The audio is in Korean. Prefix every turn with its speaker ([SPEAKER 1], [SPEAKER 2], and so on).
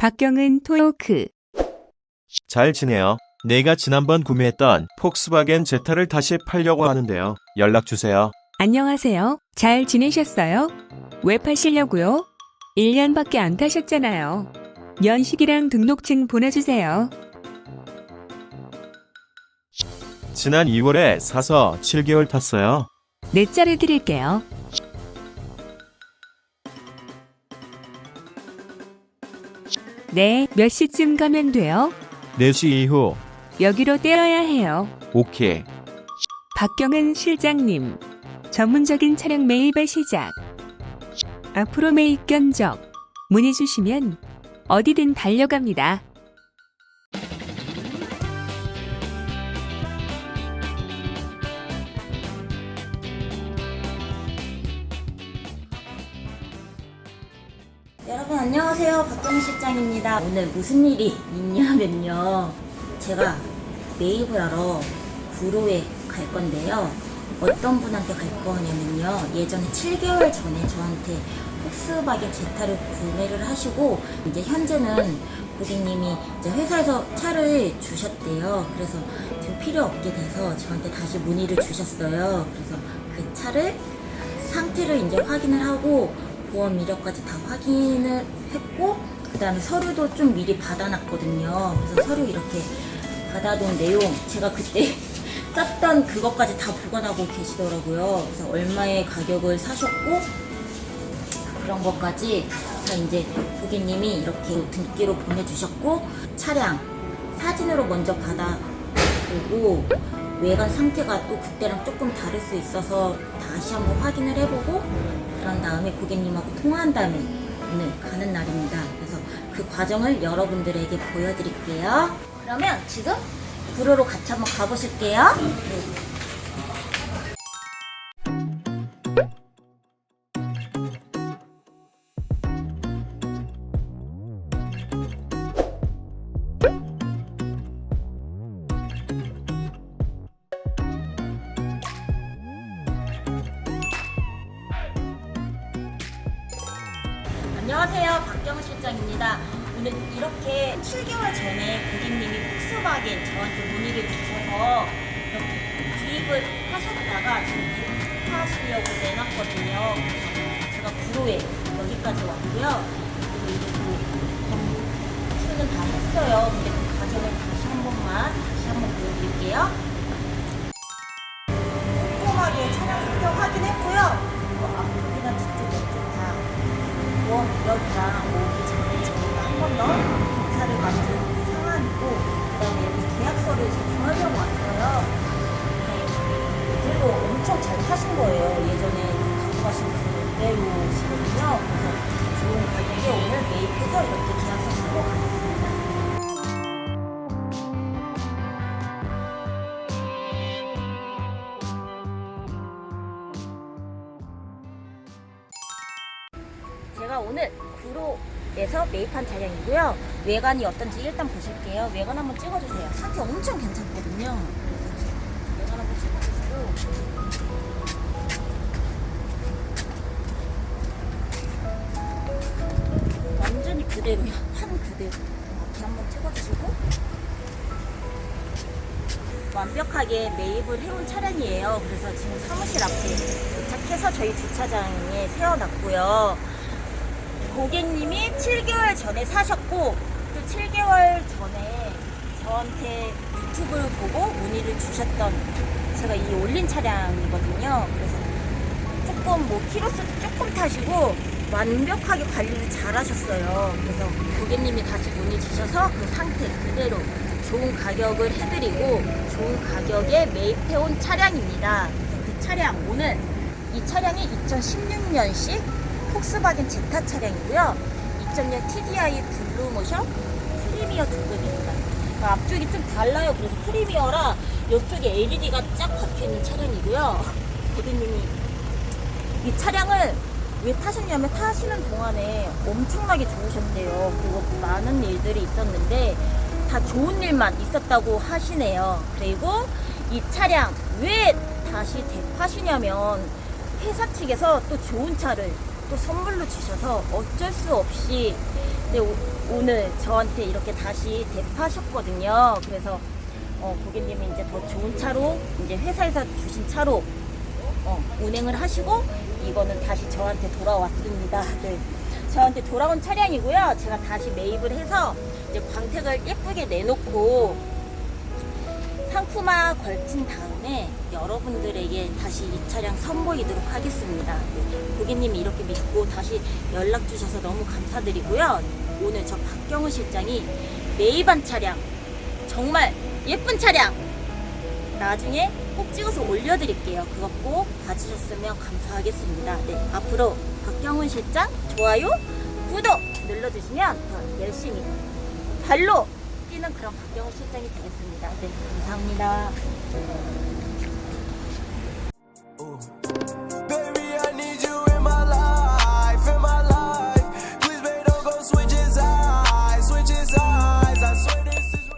[SPEAKER 1] 박경은 토요크.
[SPEAKER 2] 잘 지내요. 내가 지난번 구매했던 폭스바겐 제타를 다시 팔려고 하는데요. 연락 주세요.
[SPEAKER 1] 안녕하세요. 잘 지내셨어요? 왜 파시려고요? 1년밖에 안 타셨잖아요. 연식이랑 등록증 보내주세요.
[SPEAKER 2] 지난 2월에 사서 7개월 탔어요.
[SPEAKER 1] 네 자리 드릴게요. 네, 몇 시쯤 가면 돼요?
[SPEAKER 2] 4시 이후.
[SPEAKER 1] 여기로 떼어야 해요.
[SPEAKER 2] 오케이.
[SPEAKER 1] 박경은 실장님. 전문적인 차량 매입의 시작. 앞으로 매입 견적. 문의 주시면 어디든 달려갑니다.
[SPEAKER 3] 여러분 안녕하세요. 박정희 실장입니다. 오늘 무슨 일이 있냐면요. 제가 매입을 하러 구로에 갈 건데요. 어떤 분한테 갈 거냐면요. 예전에 7개월 전에 저한테 폭스바겐 제타를 구매를 하시고 이제 현재는 고객님이 이제 회사에서 차를 주셨대요. 그래서 지금 필요 없게 돼서 저한테 다시 문의를 주셨어요. 그래서 그 차를 상태를 이제 확인을 하고 보험 이력까지 다 확인을 했고 그 다음에 서류도 좀 미리 받아놨거든요. 그래서 서류 이렇게 받아둔 내용 제가 그때 썼던 그것까지 다 보관하고 계시더라고요. 그래서 얼마의 가격을 사셨고 그런 것까지 다 이제 고객님이 이렇게 등기로 보내주셨고 차량 사진으로 먼저 받아보고 외관 상태가 또 그때랑 조금 다를 수 있어서 다시 한번 확인을 해보고 그런 다음에 고객님하고 통화한 다음에 가는 날입니다. 그래서 그 과정을 여러분들에게 보여드릴게요. 그러면 지금 구로로 같이 한번 가보실게요. 네. 안녕하세요. 박경우 실장입니다. 오늘 이렇게 7개월 전에 고객님이 폭스바겐 저한테 문의를 주셔서 이렇게 구입을 하셨다가 지금 입하시려고 내놨거든요. 제가 구로에 여기까지 왔고요. 그리고 이제 또 수는 다 했어요. 근데 그 과정을 다시 한 번만 다시 한번 보여드릴게요. 제가 오늘 구로에서 매입한 차량이고요. 외관이 어떤지 일단 보실게요. 외관 한번 찍어주세요. 상태 엄청 괜찮거든요. 외관 한번 찍어주시고. 완전히 그대로야. 판 그대로. 이렇게 한번 찍어주시고. 완벽하게 매입을 해온 차량이에요. 그래서 지금 사무실 앞에 도착해서 저희 주차장에 세워놨고요. 고객님이 7개월 전에 사셨고 또 7개월 전에 저한테 유튜브를 보고 문의를 주셨던 제가 이 올린 차량이거든요. 그래서 조금 뭐 키로수도 조금 타시고 완벽하게 관리를 잘 하셨어요. 그래서 고객님이 다시 문의 주셔서 그 상태 그대로 좋은 가격을 해드리고 좋은 가격에 매입해온 차량입니다. 그 차량 오늘 이 차량이 2016년식 폭스바겐 제타 차량이고요. 2.0 TDI 블루모션 프리미어 등급입니다. 그러니까 앞쪽이 좀 달라요. 그래서 프리미어라 이쪽에 LED가 쫙 박혀있는 차량이고요. 고객님이 이 차량을 왜 타셨냐면 타시는 동안에 엄청나게 좋으셨대요. 그리고 많은 일들이 있었는데 다 좋은 일만 있었다고 하시네요. 그리고 이 차량 왜 다시 대파시냐면 회사 측에서 또 좋은 차를 또 선물로 주셔서 어쩔 수 없이 네, 오, 오늘 저한테 이렇게 다시 대파하셨거든요. 그래서 어, 고객님이 이제 더 좋은 차로 이제 회사에서 주신 차로 어, 운행을 하시고 이거는 다시 저한테 돌아왔습니다. 네. 저한테 돌아온 차량이고요. 제가 다시 매입을 해서 이제 광택을 예쁘게 내놓고 상품화 걸친 다음에 여러분들에게 다시 이 차량 선보이도록 하겠습니다. 네. 고객님이 이렇게 믿고 다시 연락 주셔서 너무 감사드리고요. 오늘 저 박경우 실장이 매입한 차량 정말 예쁜 차량 나중에 꼭 찍어서 올려드릴게요. 그거 꼭 봐주셨으면 감사하겠습니다. 네, 앞으로 박경훈 실장 좋아요, 구독 눌러주시면 더 열심히 발로 뛰는 그런 박경훈 실장이 되겠습니다. 네, 감사합니다.